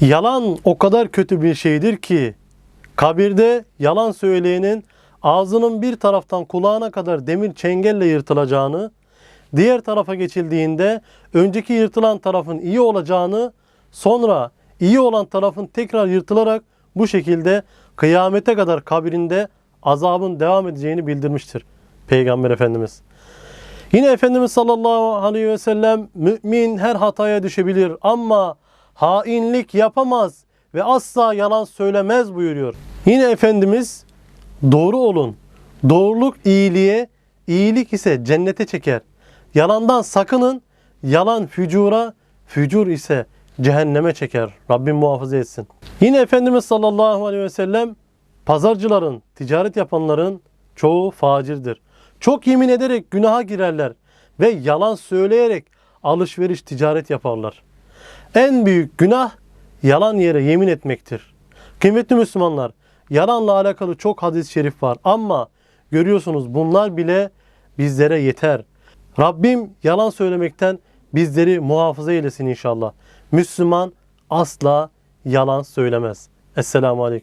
Yalan o kadar kötü bir şeydir ki kabirde yalan söyleyenin ağzının bir taraftan kulağına kadar demir çengelle yırtılacağını, diğer tarafa geçildiğinde önceki yırtılan tarafın iyi olacağını, sonra iyi olan tarafın tekrar yırtılarak bu şekilde kıyamete kadar kabirinde azabın devam edeceğini bildirmiştir Peygamber Efendimiz. Yine Efendimiz sallallahu aleyhi ve sellem mümin her hataya düşebilir ama hainlik yapamaz ve asla yalan söylemez buyuruyor. Yine Efendimiz doğru olun. Doğruluk iyiliğe, iyilik ise cennete çeker. Yalandan sakının. Yalan fücura, fücur ise cehenneme çeker. Rabbim muhafaza etsin. Yine Efendimiz sallallahu aleyhi ve sellem pazarcıların, ticaret yapanların çoğu facirdir. Çok yemin ederek günaha girerler ve yalan söyleyerek alışveriş ticaret yaparlar. En büyük günah yalan yere yemin etmektir. Kıymetli Müslümanlar, yalanla alakalı çok hadis-i şerif var ama görüyorsunuz bunlar bile bizlere yeter. Rabbim yalan söylemekten bizleri muhafaza eylesin inşallah. Müslüman asla yalan söylemez. Esselamu Aleyküm.